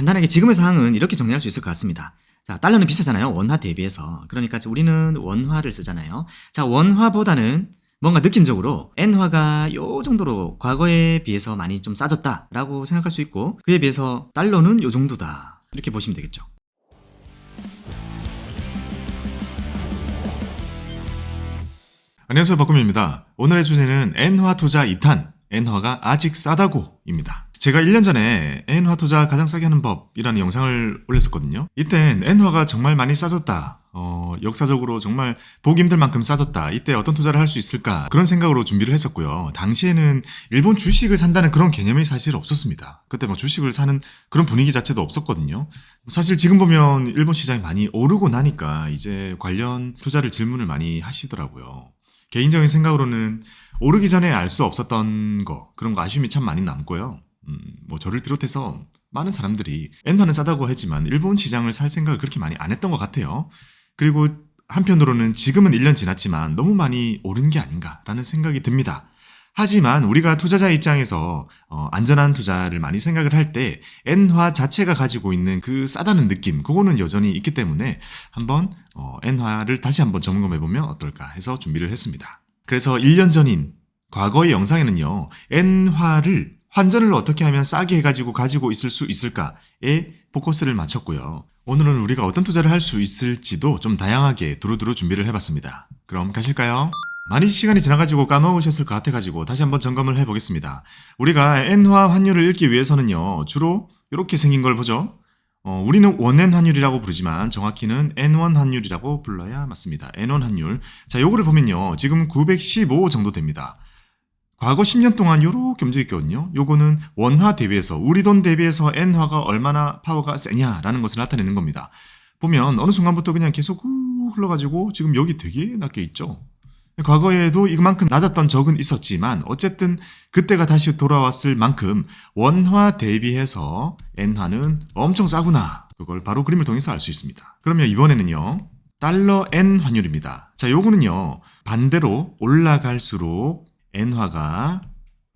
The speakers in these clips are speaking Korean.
간단하게 지금의 상황은 이렇게 정리할 수 있을 것 같습니다. 자, 달러는 비싸잖아요. 원화 대비해서. 그러니까 우리는 원화를 쓰잖아요. 자, 원화보다는 뭔가 느낌적으로 엔화가 요 정도로 과거에 비해서 많이 좀 싸졌다라고 생각할 수 있고 그에 비해서 달러는 요 정도다. 이렇게 보시면 되겠죠. 안녕하세요 박구민입니다. 오늘의 주제는 엔화 투자 2탄, 엔화가 아직 싸다고입니다. 제가 1년 전에 엔화 투자 가장 싸게 하는 법이라는 영상을 올렸었거든요. 이땐 엔화가 정말 많이 싸졌다. 어, 역사적으로 정말 보기 힘들 만큼 싸졌다. 이때 어떤 투자를 할 수 있을까? 그런 생각으로 준비를 했었고요. 당시에는 일본 주식을 산다는 그런 개념이 사실 없었습니다. 그때 뭐 주식을 사는 그런 분위기 자체도 없었거든요. 사실 지금 보면 일본 시장이 많이 오르고 나니까 이제 관련 투자를 질문을 많이 하시더라고요. 개인적인 생각으로는 오르기 전에 알 수 없었던 거 그런 거 아쉬움이 참 많이 남고요. 음, 뭐 저를 비롯해서 많은 사람들이 엔화는 싸다고 했지만 일본 시장을 살 생각을 그렇게 많이 안 했던 것 같아요. 그리고 한편으로는 지금은 1년 지났지만 너무 많이 오른 게 아닌가라는 생각이 듭니다. 하지만 우리가 투자자 입장에서 어, 안전한 투자를 많이 생각을 할 때 엔화 자체가 가지고 있는 그 싸다는 느낌 그거는 여전히 있기 때문에 한번 어, 엔화를 다시 한번 점검해 보면 어떨까 해서 준비를 했습니다. 그래서 1년 전인 과거의 영상에는요 엔화를 환전을 어떻게 하면 싸게 해가지고 가지고 있을 수 있을까에 포커스를 맞췄고요. 오늘은 우리가 어떤 투자를 할 수 있을지도 좀 다양하게 두루두루 준비를 해봤습니다. 그럼 가실까요? 많이 시간이 지나가지고 까먹으셨을 것 같아가지고 다시 한번 점검을 해보겠습니다. 우리가 엔화 환율을 읽기 위해서는요, 주로 이렇게 생긴 걸 보죠. 어, 우리는 원엔 환율이라고 부르지만 정확히는 N1 환율이라고 불러야 맞습니다. N1 환율. 자, 요거를 보면요. 지금 915 정도 됩니다. 과거 10년 동안 요렇게 움직였거든요. 요거는 원화 대비해서 우리 돈 대비해서 엔화가 얼마나 파워가 세냐라는 것을 나타내는 겁니다. 보면 어느 순간부터 그냥 계속 후 흘러가지고 지금 여기 되게 낮게 있죠. 과거에도 이만큼 낮았던 적은 있었지만 어쨌든 그때가 다시 돌아왔을 만큼 원화 대비해서 엔화는 엄청 싸구나. 그걸 바로 그림을 통해서 알 수 있습니다. 그러면 이번에는요. 달러 엔 환율입니다. 자, 요거는요. 반대로 올라갈수록 엔화가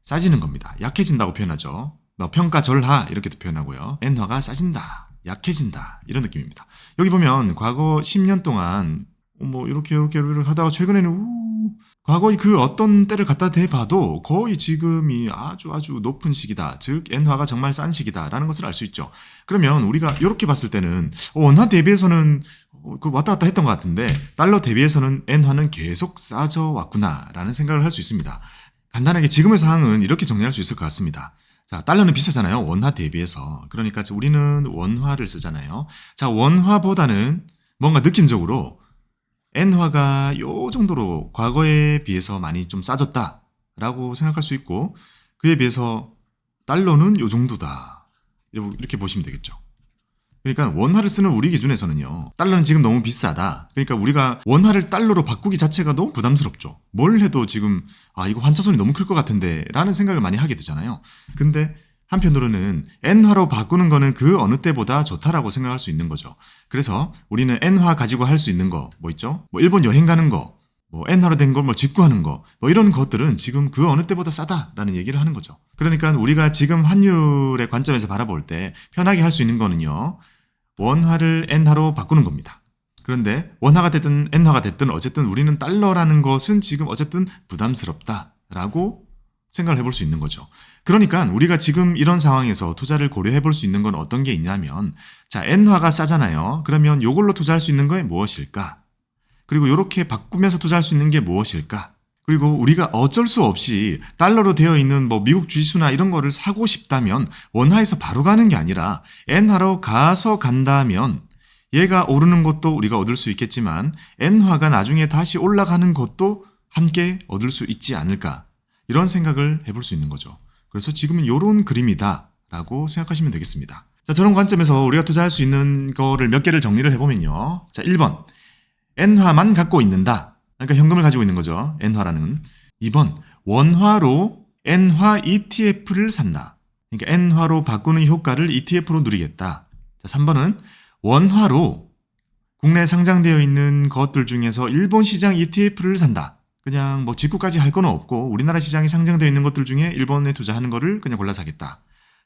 싸지는 겁니다. 약해진다고 표현하죠. 뭐 평가절하 이렇게도 표현하고요. 엔화가 싸진다. 약해진다. 이런 느낌입니다. 여기 보면 과거 10년 동안 뭐 이렇게 이렇게 이렇게 하다가 최근에는 우 과거의 그 어떤 때를 갖다 대봐도 거의 지금이 아주 아주 높은 시기다. 즉 엔화가 정말 싼 시기다라는 것을 알 수 있죠. 그러면 우리가 이렇게 봤을 때는 어, 원화 대비해서는 어, 그 왔다 갔다 했던 것 같은데 달러 대비해서는 엔화는 계속 싸져 왔구나라는 생각을 할 수 있습니다. 간단하게 지금의 상황은 이렇게 정리할 수 있을 것 같습니다. 자, 달러는 비싸잖아요. 원화 대비해서. 그러니까 우리는 원화를 쓰잖아요. 자, 원화보다는 뭔가 느낌적으로 엔화가 요 정도로 과거에 비해서 많이 좀 싸졌다라고 생각할 수 있고 그에 비해서 달러는 요 정도다. 이렇게 보시면 되겠죠. 그러니까 원화를 쓰는 우리 기준에서는요. 달러는 지금 너무 비싸다. 그러니까 우리가 원화를 달러로 바꾸기 자체가 너무 부담스럽죠. 뭘 해도 지금 아 이거 환차손이 너무 클 것 같은데 라는 생각을 많이 하게 되잖아요. 근데 한편으로는 엔화로 바꾸는 거는 그 어느 때보다 좋다라고 생각할 수 있는 거죠. 그래서 우리는 엔화 가지고 할 수 있는 거 뭐 있죠? 뭐 일본 여행 가는 거, 뭐 엔화로 된 걸 뭐 직구하는 거, 뭐 이런 것들은 지금 그 어느 때보다 싸다라는 얘기를 하는 거죠. 그러니까 우리가 지금 환율의 관점에서 바라볼 때 편하게 할 수 있는 거는요. 원화를 엔화로 바꾸는 겁니다. 그런데 원화가 됐든 엔화가 됐든 어쨌든 우리는 달러라는 것은 지금 어쨌든 부담스럽다라고 생각을 해볼 수 있는 거죠. 그러니까 우리가 지금 이런 상황에서 투자를 고려해 볼 수 있는 건 어떤 게 있냐면 자 엔화가 싸잖아요. 그러면 이걸로 투자할 수 있는 게 무엇일까? 그리고 이렇게 바꾸면서 투자할 수 있는 게 무엇일까? 그리고 우리가 어쩔 수 없이 달러로 되어 있는 뭐 미국 주식수나 이런 거를 사고 싶다면 원화에서 바로 가는 게 아니라 엔화로 가서 간다면 얘가 오르는 것도 우리가 얻을 수 있겠지만 엔화가 나중에 다시 올라가는 것도 함께 얻을 수 있지 않을까 이런 생각을 해볼 수 있는 거죠. 그래서 지금은 이런 그림이다라고 생각하시면 되겠습니다. 자, 저런 관점에서 우리가 투자할 수 있는 거를 몇 개를 정리를 해보면요. 자, 1번. 엔화만 갖고 있는다. 그러니까 현금을 가지고 있는 거죠. 엔화라는. 2번. 원화로 엔화 ETF를 산다. 그러니까 엔화로 바꾸는 효과를 ETF로 누리겠다. 자, 3번은 원화로 국내에 상장되어 있는 것들 중에서 일본 시장 ETF를 산다. 그냥 뭐 직구까지 할 건 없고 우리나라 시장에 상장되어 있는 것들 중에 일본에 투자하는 거를 그냥 골라 사겠다.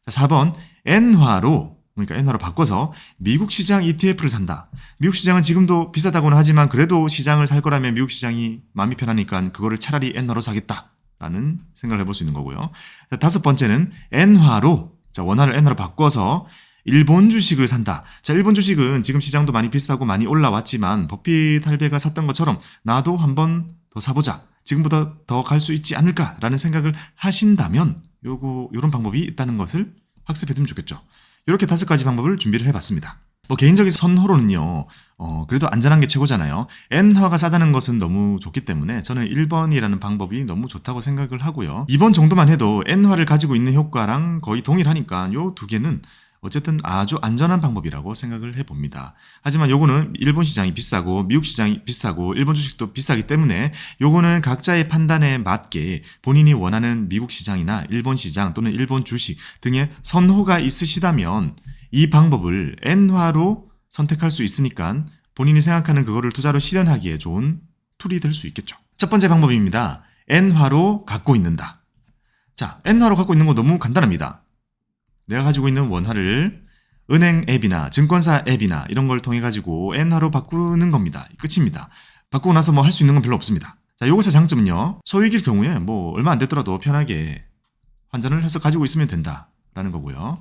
자, 4번 엔화로 그러니까 엔화로 바꿔서 미국 시장 ETF를 산다. 미국 시장은 지금도 비싸다고는 하지만 그래도 시장을 살 거라면 미국 시장이 마음이 편하니까 그거를 차라리 엔화로 사겠다. 라는 생각을 해볼 수 있는 거고요. 자, 다섯 번째는 엔화로 자, 원화를 엔화로 바꿔서 일본 주식을 산다. 자, 일본 주식은 지금 시장도 많이 비싸고 많이 올라왔지만 버핏 할배가 샀던 것처럼 나도 한번 더 사보자. 지금보다 더 갈 수 있지 않을까라는 생각을 하신다면 요거 요런 방법이 있다는 것을 학습해 두면 좋겠죠. 이렇게 다섯 가지 방법을 준비를 해봤습니다. 뭐 개인적인 선호로는요, 어, 그래도 안전한 게 최고잖아요. N화가 싸다는 것은 너무 좋기 때문에 저는 1번이라는 방법이 너무 좋다고 생각을 하고요. 2번 정도만 해도 N화를 가지고 있는 효과랑 거의 동일하니까 요 두 개는 어쨌든 아주 안전한 방법이라고 생각을 해봅니다. 하지만 요거는 일본 시장이 비싸고 미국 시장이 비싸고 일본 주식도 비싸기 때문에 요거는 각자의 판단에 맞게 본인이 원하는 미국 시장이나 일본 시장 또는 일본 주식 등의 선호가 있으시다면 이 방법을 N화로 선택할 수 있으니까 본인이 생각하는 그거를 투자로 실현하기에 좋은 툴이 될 수 있겠죠. 첫 번째 방법입니다. N화로 갖고 있는다. 자, N화로 갖고 있는 거 너무 간단합니다. 내가 가지고 있는 원화를 은행 앱이나 증권사 앱이나 이런 걸 통해 가지고 엔화로 바꾸는 겁니다. 끝입니다. 바꾸고 나서 뭐 할 수 있는 건 별로 없습니다. 자, 요것의 장점은요. 소액일 경우에 뭐 얼마 안 됐더라도 편하게 환전을 해서 가지고 있으면 된다라는 거고요.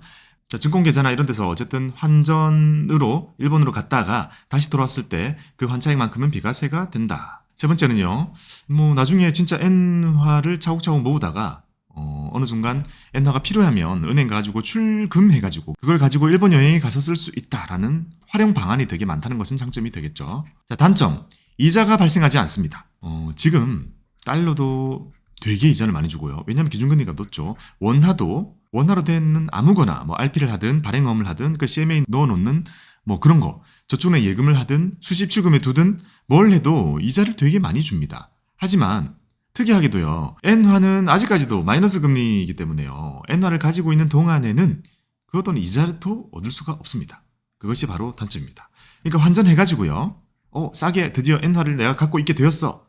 자, 증권 계좌나 이런 데서 어쨌든 환전으로 일본으로 갔다가 다시 돌아왔을 때 그 환차액만큼은 비과세가 된다. 세 번째는요. 뭐 나중에 진짜 엔화를 차곡차곡 모으다가 어, 어느 순간 엔화가 필요하면 은행 가지고 출금해가지고 그걸 가지고 일본 여행에 가서 쓸 수 있다라는 활용 방안이 되게 많다는 것은 장점이 되겠죠. 자, 단점. 이자가 발생하지 않습니다. 어, 지금 달러도 되게 이자를 많이 주고요. 왜냐하면 기준금리가 높죠. 원화도 원화로 되는 아무거나 뭐 RP를 하든 발행어음을 하든 그 CMA에 넣어놓는 뭐 그런 거 저축은행 예금을 하든 수십 출금에 두든 뭘 해도 이자를 되게 많이 줍니다. 하지만 특이하게도요. 엔화는 아직까지도 마이너스 금리이기 때문에요. 엔화를 가지고 있는 동안에는 그 어떤 이자도 얻을 수가 없습니다. 그것이 바로 단점입니다. 그러니까 환전해가지고요. 어, 싸게 드디어 엔화를 내가 갖고 있게 되었어.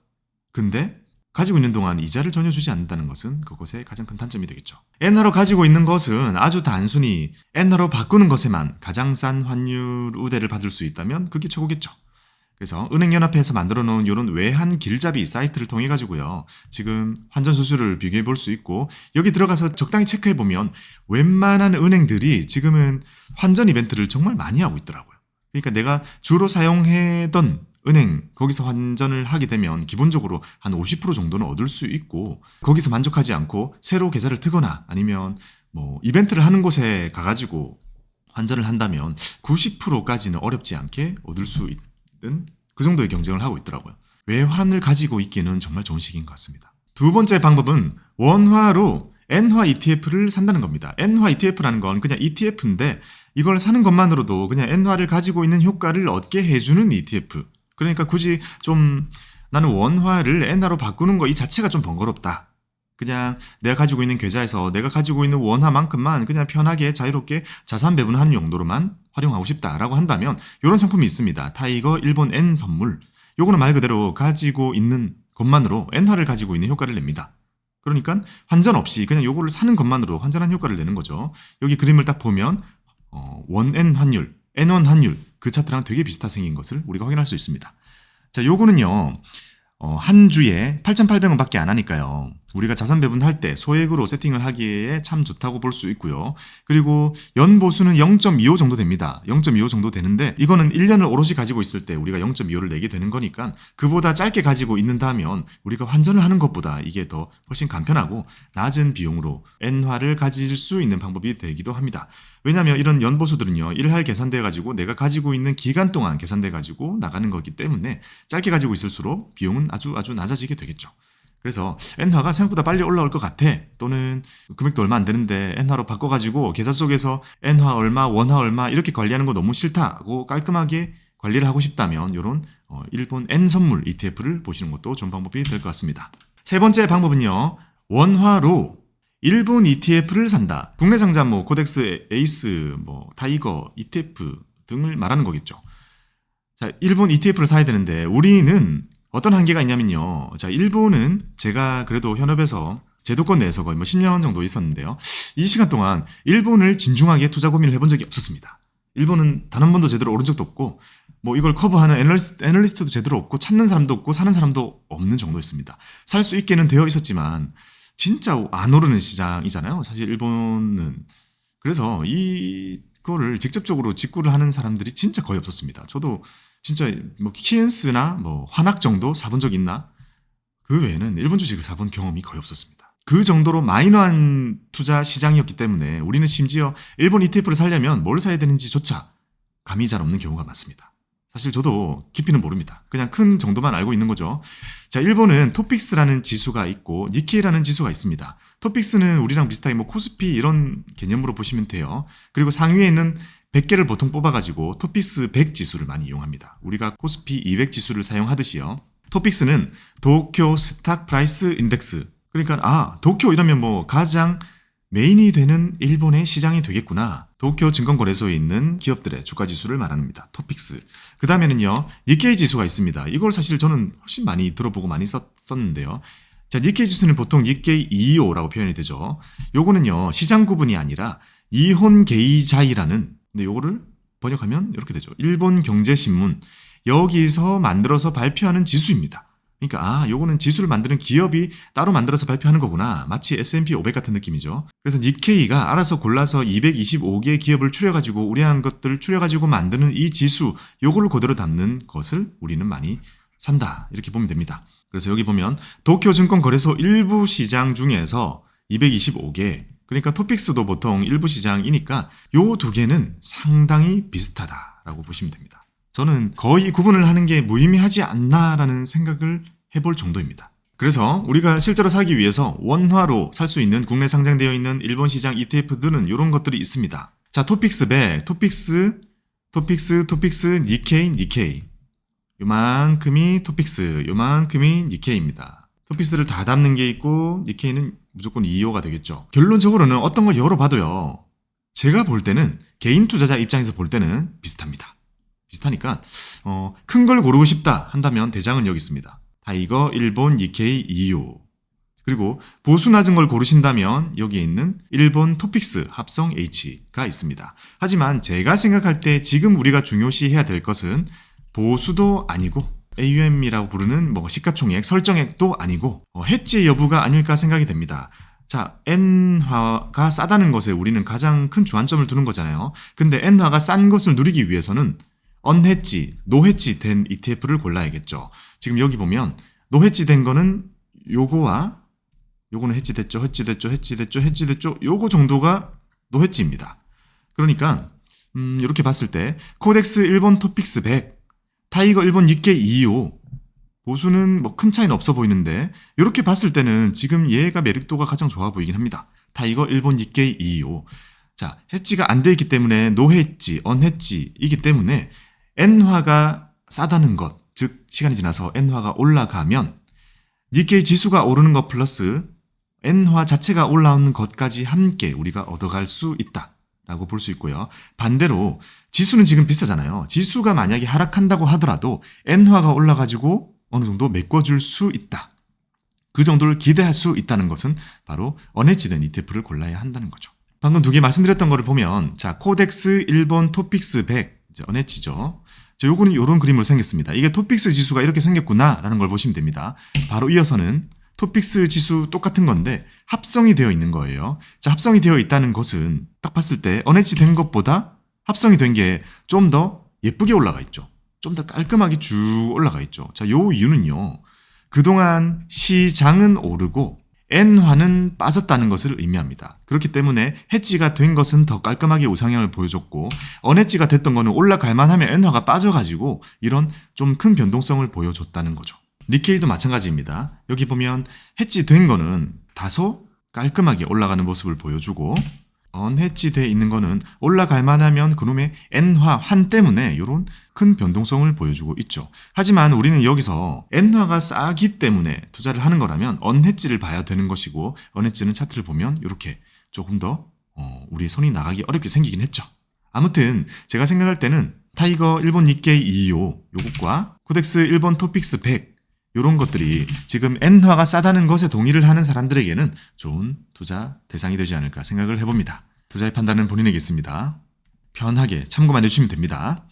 근데 가지고 있는 동안 이자를 전혀 주지 않는다는 것은 그것의 가장 큰 단점이 되겠죠. 엔화로 가지고 있는 것은 아주 단순히 엔화로 바꾸는 것에만 가장 싼 환율 우대를 받을 수 있다면 그게 최고겠죠. 그래서 은행연합회에서 만들어 놓은 이런 외환 길잡이 사이트를 통해 가지고요. 지금 환전 수수료를 비교해 볼 수 있고 여기 들어가서 적당히 체크해 보면 웬만한 은행들이 지금은 환전 이벤트를 정말 많이 하고 있더라고요. 그러니까 내가 주로 사용했던 은행 거기서 환전을 하게 되면 기본적으로 한 50% 정도는 얻을 수 있고 거기서 만족하지 않고 새로 계좌를 트거나 아니면 뭐 이벤트를 하는 곳에 가가지고 환전을 한다면 90%까지는 어렵지 않게 얻을 수 있는 그 정도의 경쟁을 하고 있더라고요. 외환을 가지고 있기는 정말 좋은 시기인 것 같습니다. 두 번째 방법은 원화로 엔화 ETF를 산다는 겁니다. 엔화 ETF라는 건 그냥 ETF인데 이걸 사는 것만으로도 그냥 엔화를 가지고 있는 효과를 얻게 해주는 ETF. 그러니까 굳이 좀 나는 원화를 엔화로 바꾸는 거 이 자체가 좀 번거롭다. 그냥 내가 가지고 있는 계좌에서 내가 가지고 있는 원화만큼만 그냥 편하게 자유롭게 자산 배분하는 용도로만 활용하고 싶다라고 한다면 이런 상품이 있습니다. 타이거 일본 N 선물. 요거는 말 그대로 가지고 있는 것만으로 엔화를 가지고 있는 효과를 냅니다. 그러니까 환전 없이 그냥 요거를 사는 것만으로 환전한 효과를 내는 거죠. 여기 그림을 딱 보면 어, 원엔 환율, N1 환율 그 차트랑 되게 비슷하게 생긴 것을 우리가 확인할 수 있습니다. 자, 요거는요. 어, 한 주에 8,800원밖에 안 하니까요. 우리가 자산 배분할 때 소액으로 세팅을 하기에 참 좋다고 볼 수 있고요. 그리고 연보수는 0.25 정도 됩니다. 0.25 정도 되는데 이거는 1년을 오롯이 가지고 있을 때 우리가 0.25를 내게 되는 거니까 그보다 짧게 가지고 있는다면 우리가 환전을 하는 것보다 이게 더 훨씬 간편하고 낮은 비용으로 엔화를 가질 수 있는 방법이 되기도 합니다. 왜냐하면 이런 연보수들은요. 일할 계산돼 가지고 내가 가지고 있는 기간 동안 계산돼 가지고 나가는 거기 때문에 짧게 가지고 있을수록 비용은 아주 아주 낮아지게 되겠죠. 그래서 엔화가 생각보다 빨리 올라올 것 같아. 또는 금액도 얼마 안 되는데 엔화로 바꿔가지고 계좌 속에서 엔화 얼마, 원화 얼마 이렇게 관리하는 거 너무 싫다고 깔끔하게 관리를 하고 싶다면 이런 어, 일본 N 선물 ETF를 보시는 것도 좋은 방법이 될 것 같습니다. 세 번째 방법은요. 원화로 일본 ETF를 산다. 국내 상자 뭐 코덱스, 에이스, 뭐 타이거, ETF 등을 말하는 거겠죠. 자, 일본 ETF를 사야 되는데 우리는 어떤 한계가 있냐면요. 자, 일본은 제가 그래도 현업에서 제도권 내에서 거의 뭐 10년 정도 있었는데요. 이 시간 동안 일본을 진중하게 투자 고민을 해본 적이 없었습니다. 일본은 단 한 번도 제대로 오른 적도 없고 뭐 이걸 커버하는 애널리스트, 애널리스트도 제대로 없고 찾는 사람도 없고 사는 사람도 없는 정도였습니다. 살 수 있게는 되어 있었지만 진짜 안 오르는 시장이잖아요. 사실 일본은 그래서 이거를 직접적으로 직구를 하는 사람들이 진짜 거의 없었습니다. 저도 진짜 뭐 키엔스나 뭐 환학 정도 사본 적 있나? 그 외에는 일본 주식을 사본 경험이 거의 없었습니다. 그 정도로 마이너한 투자 시장이었기 때문에 우리는 심지어 일본 ETF를 살려면 뭘 사야 되는지조차 감이 잘 없는 경우가 많습니다. 사실 저도 깊이는 모릅니다. 그냥 큰 정도만 알고 있는 거죠. 자, 일본은 토픽스라는 지수가 있고 니케이라는 지수가 있습니다. 토픽스는 우리랑 비슷하게 뭐 코스피 이런 개념으로 보시면 돼요. 그리고 상위에 있는 100개를 보통 뽑아가지고 토픽스 100 지수를 많이 이용합니다. 우리가 코스피 200 지수를 사용하듯이요. 토픽스는 도쿄 스탁 프라이스 인덱스. 그러니까 아 도쿄 이러면 뭐 가장 메인이 되는 일본의 시장이 되겠구나. 도쿄 증권거래소에 있는 기업들의 주가 지수를 말합니다. 토픽스. 그 다음에는요, 니케이 지수가 있습니다. 이걸 사실 저는 훨씬 많이 들어보고 많이 썼, 썼는데요. 자, 니케이 지수는 보통 니케이 225라고 표현이 되죠. 요거는요, 시장 구분이 아니라 이혼 게이자이라는, 근데 요거를 번역하면 이렇게 되죠. 일본 경제신문. 여기서 만들어서 발표하는 지수입니다. 그러니까 아, 요거는 지수를 만드는 기업이 따로 만들어서 발표하는 거구나. 마치 S&P 500 같은 느낌이죠. 그래서 니케이가 알아서 골라서 225개의 기업을 추려 가지고 우량한 것들을 추려 가지고 만드는 이 지수, 요거를 그대로 담는 것을 우리는 많이 산다. 이렇게 보면 됩니다. 그래서 여기 보면 도쿄 증권 거래소 일부 시장 중에서 225개, 그러니까 토픽스도 보통 일부 시장이니까 요 두 개는 상당히 비슷하다라고 보시면 됩니다. 저는 거의 구분을 하는 게 무의미하지 않나라는 생각을 해볼 정도입니다. 그래서 우리가 실제로 사기 위해서 원화로 살 수 있는 국내 상장되어 있는 일본 시장 ETF들은 이런 것들이 있습니다. 자, 토픽스 100, 토픽스, 토픽스, 토픽스, 니케이, 니케이. 요만큼이 토픽스, 요만큼이 니케이입니다. 토픽스를 다 담는 게 있고 니케이는 무조건 2호가 되겠죠. 결론적으로는 어떤 걸 열어봐도요. 제가 볼 때는 개인 투자자 입장에서 볼 때는 비슷합니다. 비슷하니까 어, 큰 걸 고르고 싶다 한다면 대장은 여기 있습니다. 타이거, 일본, 니케이, 2호. 그리고 보수 낮은 걸 고르신다면 여기에 있는 일본 토픽스 합성 H가 있습니다. 하지만 제가 생각할 때 지금 우리가 중요시해야 될 것은 보수도 아니고 AUM이라고 부르는 뭐 시가총액 설정액도 아니고 어, 해지 여부가 아닐까 생각이 됩니다. 자, N화가 싸다는 것에 우리는 가장 큰 주안점을 두는 거잖아요. 근데 N화가 싼 것을 누리기 위해서는 언해지, 노해지 된 ETF를 골라야겠죠. 지금 여기 보면 노해지 된 거는 요거와 요거는 해지됐죠, 해지됐죠, 해지됐죠, 해지됐죠. 요거 정도가 노해지입니다. 그러니까 음, 이렇게 봤을 때 코덱스 일본 토픽스 100, 타이거 일본 니케 225 보수는 뭐 큰 차이는 없어 보이는데 이렇게 봤을 때는 지금 얘가 매력도가 가장 좋아 보이긴 합니다. 타이거 일본 니케 225 자, 해지가 안 돼 있기 때문에 노해지, 언해지이기 때문에 N화가 싸다는 것, 즉 시간이 지나서 N화가 올라가면 니케이 지수가 오르는 것 플러스 N화 자체가 올라오는 것까지 함께 우리가 얻어갈 수 있다 라고 볼 수 있고요. 반대로 지수는 지금 비싸잖아요. 지수가 만약에 하락한다고 하더라도 N화가 올라가지고 어느 정도 메꿔줄 수 있다. 그 정도를 기대할 수 있다는 것은 바로 언해지된 ETF를 골라야 한다는 거죠. 방금 두 개 말씀드렸던 거를 보면 자 코덱스 일본 토픽스 100 이제 언해치죠. 자, 요거는 요런 그림으로 생겼습니다. 이게 토픽스 지수가 이렇게 생겼구나라는 걸 보시면 됩니다. 바로 이어서는 토픽스 지수 똑같은 건데 합성이 되어 있는 거예요. 자, 합성이 되어 있다는 것은 딱 봤을 때 언해치 된 것보다 합성이 된 게 좀 더 예쁘게 올라가 있죠. 좀 더 깔끔하게 쭉 올라가 있죠. 자, 요 이유는요. 그동안 시장은 오르고 N화는 빠졌다는 것을 의미합니다. 그렇기 때문에 해지가 된 것은 더 깔끔하게 우상향을 보여줬고 언해지가 됐던 거는 올라갈 만하면 N화가 빠져가지고 이런 좀 큰 변동성을 보여줬다는 거죠. 니케이도 마찬가지입니다. 여기 보면 해지된 거는 다소 깔끔하게 올라가는 모습을 보여주고 언해지돼 있는 거는 올라갈 만하면 그놈의 N화 환 때문에 이런 큰 변동성을 보여주고 있죠. 하지만 우리는 여기서 N화가 싸기 때문에 투자를 하는 거라면 언해지를 봐야 되는 것이고 언해지는 차트를 보면 이렇게 조금 더 어, 우리 손이 나가기 어렵게 생기긴 했죠. 아무튼 제가 생각할 때는 타이거 일본 니케이 225 요것과 코덱스 일본 토픽스 100 요런 것들이 지금 N화가 싸다는 것에 동의를 하는 사람들에게는 좋은 투자 대상이 되지 않을까 생각을 해봅니다. 투자의 판단은 본인에게 있습니다. 편하게 참고 만 해주시면 됩니다.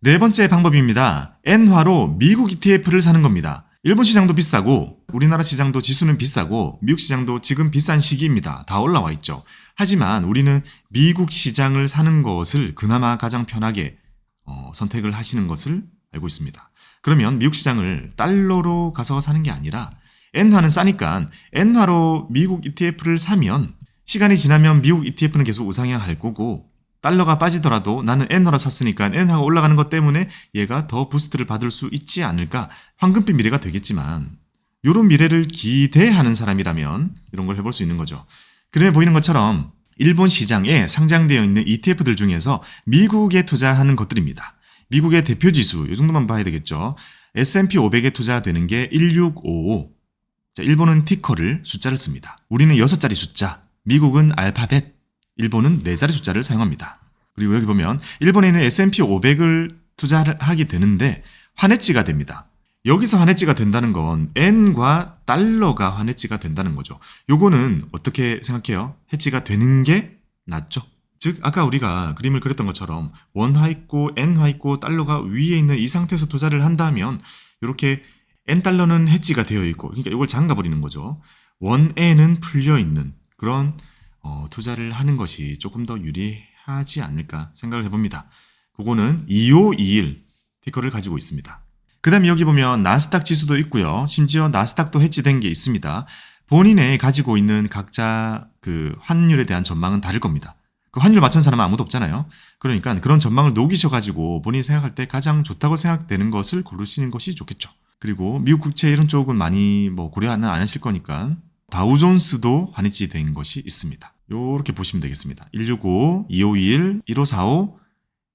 네 번째 방법입니다. 엔화로 미국 ETF를 사는 겁니다. 일본 시장도 비싸고 우리나라 시장도 지수는 비싸고 미국 시장도 지금 비싼 시기입니다. 다 올라와 있죠. 하지만 우리는 미국 시장을 사는 것을 그나마 가장 편하게 어, 선택을 하시는 것을 알고 있습니다. 그러면 미국 시장을 달러로 가서 사는 게 아니라 엔화는 싸니까 엔화로 미국 ETF를 사면 시간이 지나면 미국 ETF는 계속 우상향할 거고 달러가 빠지더라도 나는 엔화로 샀으니까 엔화가 올라가는 것 때문에 얘가 더 부스트를 받을 수 있지 않을까 황금빛 미래가 되겠지만 이런 미래를 기대하는 사람이라면 이런 걸 해볼 수 있는 거죠. 그림에 보이는 것처럼 일본 시장에 상장되어 있는 ETF들 중에서 미국에 투자하는 것들입니다. 미국의 대표 지수 이 정도만 봐야 되겠죠. S&P 500에 투자되는 게 1655. 자, 일본은 티커를 숫자를 씁니다. 우리는 6자리 숫자, 미국은 알파벳, 일본은 4자리 숫자를 사용합니다. 그리고 여기 보면 일본에 있는 S&P 500을 투자를 하게 되는데 환해지가 됩니다. 여기서 환해지가 된다는 건 엔과 달러가 환해지가 된다는 거죠. 요거는 어떻게 생각해요? 해지가 되는 게 낫죠. 즉 아까 우리가 그림을 그렸던 것처럼 원화 있고 엔화 있고 달러가 위에 있는 이 상태에서 투자를 한다면 이렇게 엔 달러는 해지가 되어 있고 그러니까 이걸 잠가 버리는 거죠. 원엔은 풀려 있는 그런 어, 투자를 하는 것이 조금 더 유리하지 않을까 생각을 해봅니다. 그거는 2521 티커를 가지고 있습니다. 그 다음에 여기 보면 나스닥 지수도 있고요. 심지어 나스닥도 해지된 게 있습니다. 본인의 가지고 있는 각자 그 환율에 대한 전망은 다를 겁니다. 그 환율 맞춘 사람은 아무도 없잖아요. 그러니까 그런 전망을 녹이셔가지고 본인이 생각할 때 가장 좋다고 생각되는 것을 고르시는 것이 좋겠죠. 그리고 미국 국채 이런 쪽은 많이 뭐 고려는 안 하실 거니까 다우존스도 환해지 된 것이 있습니다. 요렇게 보시면 되겠습니다. 165, 2521, 1545,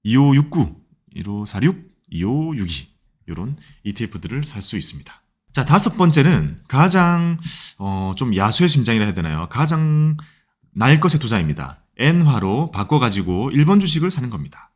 2569, 1546, 2562 이런 ETF들을 살 수 있습니다. 자 다섯 번째는 가장 어, 좀 야수의 심장이라 해야 되나요? 가장 날 것의 투자입니다. 엔화로 바꿔가지고 일본 주식을 사는 겁니다.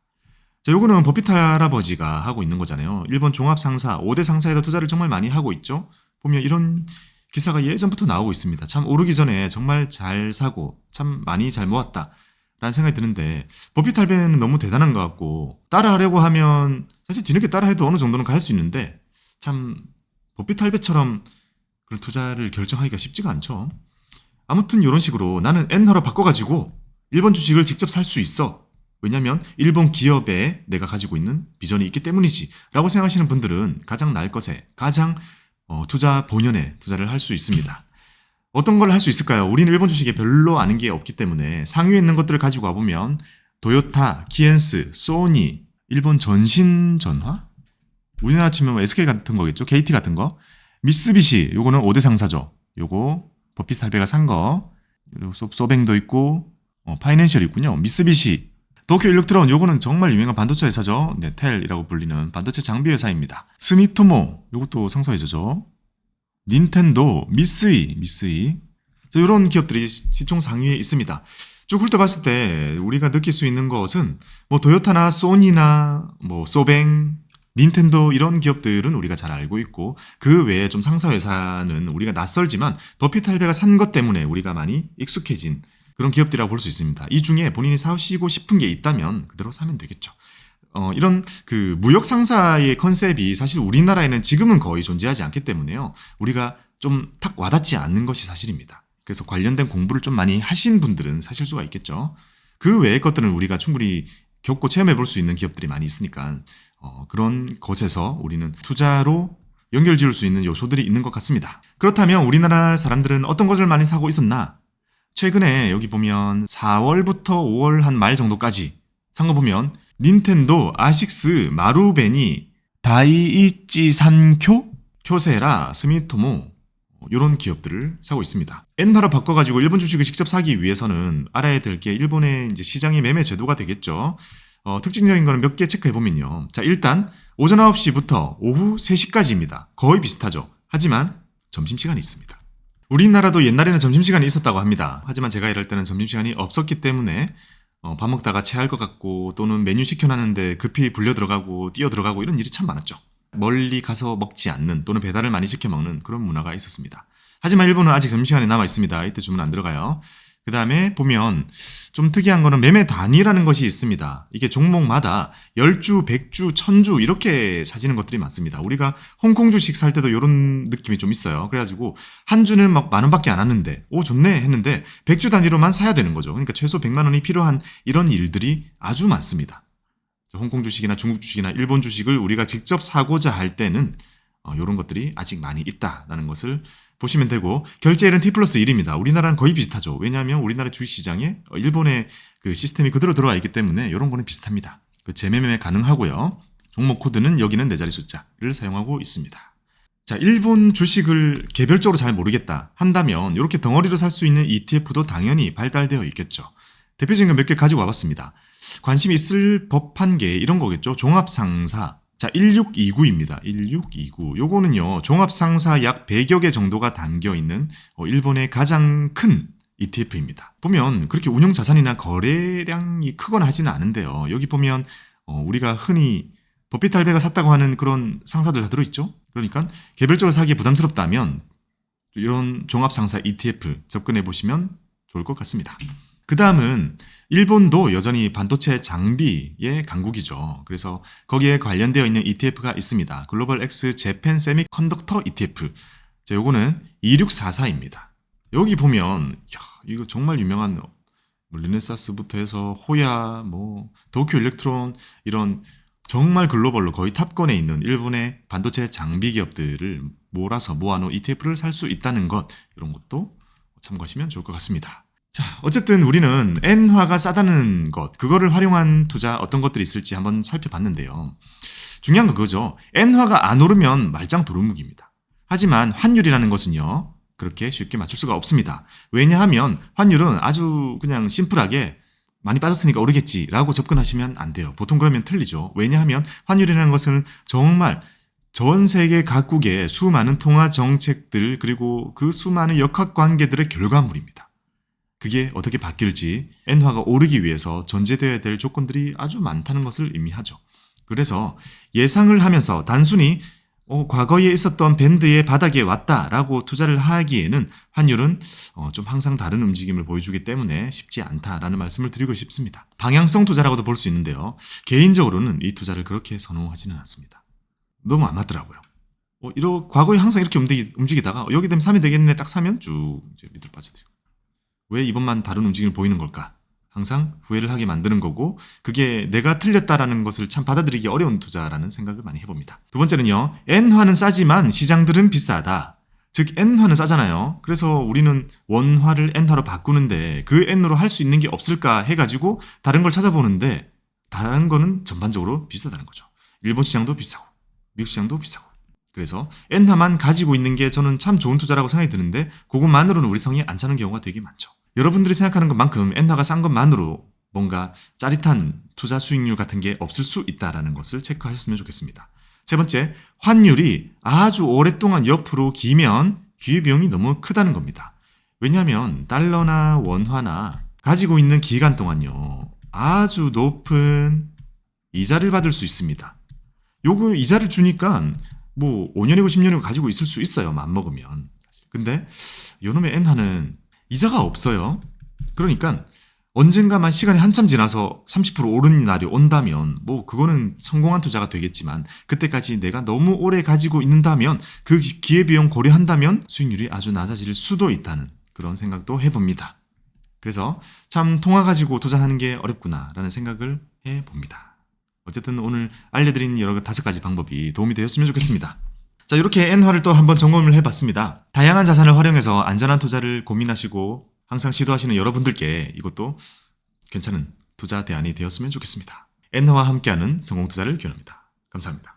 자, 요거는 버핏 할아버지가 하고 있는 거잖아요. 일본 종합 상사, 5대 상사에다 투자를 정말 많이 하고 있죠. 보면 이런 기사가 예전부터 나오고 있습니다. 참 오르기 전에 정말 잘 사고 참 많이 잘 모았다. 라는 생각이 드는데 버핏 할배는 너무 대단한 것 같고 따라하려고 하면 사실 뒤늦게 따라해도 어느 정도는 갈 수 있는데 참 버핏 할배처럼 그런 투자를 결정하기가 쉽지가 않죠. 아무튼 이런 식으로 나는 엔화로 바꿔가지고 일본 주식을 직접 살 수 있어. 왜냐면 일본 기업에 내가 가지고 있는 비전이 있기 때문이지. 라고 생각하시는 분들은 가장 날 것에 가장 어, 투자 본연에 투자를 할 수 있습니다. 어떤 걸 할 수 있을까요? 우리는 일본 주식에 별로 아는 게 없기 때문에 상위에 있는 것들을 가지고 와보면 도요타, 키엔스, 소니, 일본 전신 전화? 우리나라 치면 뭐 SK 같은 거겠죠? KT 같은 거. 미쓰비시, 요거는 5대 상사죠. 요거 버핏 할배가 산 거. 그리고 소- 소뱅도 있고 어, 파이낸셜이 있군요. 미쓰비시, 도쿄 일렉트론 요거는 정말 유명한 반도체 회사죠. 네, 텔이라고 불리는 반도체 장비 회사입니다. 스미토모 요것도 상사 회사죠. 닌텐도, 미쓰이, 미쓰이. 이런 기업들이 시- 시총 상위에 있습니다. 쭉 훑어봤을 때 우리가 느낄 수 있는 것은 뭐 도요타나 소니나 뭐 소뱅, 닌텐도 이런 기업들은 우리가 잘 알고 있고 그 외에 좀 상사 회사는 우리가 낯설지만 버핏 할배가 산 것 때문에 우리가 많이 익숙해진 그런 기업들이라고 볼 수 있습니다. 이 중에 본인이 사시고 싶은 게 있다면 그대로 사면 되겠죠. 어, 이런 그 무역 상사의 컨셉이 사실 우리나라에는 지금은 거의 존재하지 않기 때문에요. 우리가 좀 탁 와닿지 않는 것이 사실입니다. 그래서 관련된 공부를 좀 많이 하신 분들은 사실 수가 있겠죠. 그 외의 것들은 우리가 충분히 겪고 체험해 볼 수 있는 기업들이 많이 있으니까 어, 그런 것에서 우리는 투자로 연결 지을 수 있는 요소들이 있는 것 같습니다. 그렇다면 우리나라 사람들은 어떤 것을 많이 사고 있었나? 최근에 여기 보면 4월부터 5월 한 말 정도까지 산 거 보면 닌텐도, 아식스, 마루베니, 다이이치 산쿄, 쿄세라, 스미토모 이런 기업들을 사고 있습니다. 엔화로 바꿔가지고 일본 주식을 직접 사기 위해서는 알아야 될 게 일본의 이제 시장의 매매 제도가 되겠죠. 어, 특징적인 거는 몇 개 체크해 보면요. 자 일단 오전 9시부터 오후 3시까지입니다. 거의 비슷하죠. 하지만 점심시간이 있습니다. 우리나라도 옛날에는 점심시간이 있었다고 합니다. 하지만 제가 일할 때는 점심시간이 없었기 때문에 어, 밥 먹다가 체할 것 같고 또는 메뉴 시켜놨는데 급히 불려 들어가고 뛰어 들어가고 이런 일이 참 많았죠. 멀리 가서 먹지 않는 또는 배달을 많이 시켜 먹는 그런 문화가 있었습니다. 하지만 일본은 아직 점심시간이 남아 있습니다. 이때 주문 안 들어가요. 그 다음에 보면 좀 특이한 거는 매매 단위라는 것이 있습니다. 이게 종목마다 10주, 100주, 1000주 이렇게 사지는 것들이 많습니다. 우리가 홍콩 주식 살 때도 이런 느낌이 좀 있어요. 그래가지고 한 주는 막 만 원밖에 안 왔는데 오 좋네 했는데 100주 단위로만 사야 되는 거죠. 그러니까 최소 100만 원이 필요한 이런 일들이 아주 많습니다. 홍콩 주식이나 중국 주식이나 일본 주식을 우리가 직접 사고자 할 때는 어, 이런 것들이 아직 많이 있다라는 것을 보시면 되고 결제일은 T 플러스 1입니다. 우리나라는 거의 비슷하죠. 왜냐하면 우리나라 주식시장에 어, 일본의 그 시스템이 그대로 들어와 있기 때문에 이런 거는 비슷합니다. 그 재매매 가능하고요. 종목 코드는 여기는 네 자리 숫자를 사용하고 있습니다. 자, 일본 주식을 개별적으로 잘 모르겠다 한다면 이렇게 덩어리로 살 수 있는 ETF도 당연히 발달되어 있겠죠. 대표적인 거 몇 개 가지고 와봤습니다. 관심이 있을 법한 게 이런 거겠죠. 종합상사. 자, 1629입니다. 1629. 요거는요, 종합상사 약 100여 개 정도가 담겨 있는 어, 일본의 가장 큰 ETF입니다. 보면 그렇게 운용 자산이나 거래량이 크거나 하지는 않은데요. 여기 보면 어, 우리가 흔히 버핏 할배가 샀다고 하는 그런 상사들 다 들어있죠. 그러니까 개별적으로 사기에 부담스럽다면 이런 종합상사 ETF 접근해 보시면 좋을 것 같습니다. 그 다음은 일본도 여전히 반도체 장비의 강국이죠. 그래서 거기에 관련되어 있는 ETF가 있습니다. 글로벌 X 재팬 세미컨덕터 ETF. 자, 요거는 2644입니다. 여기 보면 야, 이거 정말 유명한 뭐 르네사스부터 해서 호야, 뭐 도쿄 일렉트론 이런 정말 글로벌로 거의 탑권에 있는 일본의 반도체 장비 기업들을 몰아서 모아놓은 ETF를 살 수 있다는 것 이런 것도 참고하시면 좋을 것 같습니다. 자, 어쨌든 우리는 엔화가 싸다는 것, 그거를 활용한 투자 어떤 것들이 있을지 한번 살펴봤는데요. 중요한 건 그거죠. 엔화가 안 오르면 말짱 도루묵입니다. 하지만 환율이라는 것은요, 그렇게 쉽게 맞출 수가 없습니다. 왜냐하면 환율은 아주 그냥 심플하게 많이 빠졌으니까 오르겠지라고 접근하시면 안 돼요. 보통 그러면 틀리죠. 왜냐하면 환율이라는 것은 정말 전 세계 각국의 수많은 통화 정책들 그리고 그 수많은 역학 관계들의 결과물입니다. 그게 어떻게 바뀔지 엔화가 오르기 위해서 전제되어야 될 조건들이 아주 많다는 것을 의미하죠. 그래서 예상을 하면서 단순히 어, 과거에 있었던 밴드의 바닥에 왔다라고 투자를 하기에는 환율은 어, 좀 항상 다른 움직임을 보여주기 때문에 쉽지 않다라는 말씀을 드리고 싶습니다. 방향성 투자라고도 볼 수 있는데요. 개인적으로는 이 투자를 그렇게 선호하지는 않습니다. 너무 안 맞더라고요. 어, 이러 과거에 항상 이렇게 움직이, 어, 여기 되면 3이 되겠네 딱 사면 쭉 밑으로 빠져들요. 왜 이번만 다른 움직임을 보이는 걸까? 항상 후회를 하게 만드는 거고 그게 내가 틀렸다라는 것을 참 받아들이기 어려운 투자라는 생각을 많이 해봅니다. 두 번째는요. N화는 싸지만 시장들은 비싸다. 즉 N화는 싸잖아요. 그래서 우리는 원화를 N화로 바꾸는데 그 N으로 할 수 있는 게 없을까 해가지고 다른 걸 찾아보는데 다른 거는 전반적으로 비싸다는 거죠. 일본 시장도 비싸고 미국 시장도 비싸고 그래서 엔화만 가지고 있는 게 저는 참 좋은 투자라고 생각이 드는데 그것만으로는 우리 성이 안 차는 경우가 되게 많죠. 여러분들이 생각하는 것만큼 엔화가 싼 것만으로 뭔가 짜릿한 투자 수익률 같은 게 없을 수 있다라는 것을 체크하셨으면 좋겠습니다. 세 번째, 환율이 아주 오랫동안 옆으로 기면 기회 비용이 너무 크다는 겁니다. 왜냐하면 달러나 원화나 가지고 있는 기간 동안요 아주 높은 이자를 받을 수 있습니다. 요거 이자를 주니까 뭐 5년이고 10년이고 가지고 있을 수 있어요. 맘 먹으면. 근데 요놈의 엔화는 이자가 없어요. 그러니까 언젠가만 시간이 한참 지나서 30% 오르는 날이 온다면 뭐 그거는 성공한 투자가 되겠지만 그때까지 내가 너무 오래 가지고 있는다면 그 기회비용 고려한다면 수익률이 아주 낮아질 수도 있다는 그런 생각도 해봅니다. 그래서 참 통화 가지고 투자하는 게 어렵구나라는 생각을 해봅니다. 어쨌든 오늘 알려드린 여러 다섯 가지 방법이 도움이 되었으면 좋겠습니다. 자, 이렇게 엔화를 또 한번 점검을 해봤습니다. 다양한 자산을 활용해서 안전한 투자를 고민하시고 항상 시도하시는 여러분들께 이것도 괜찮은 투자 대안이 되었으면 좋겠습니다. 엔화와 함께하는 성공 투자를 기원합니다. 감사합니다.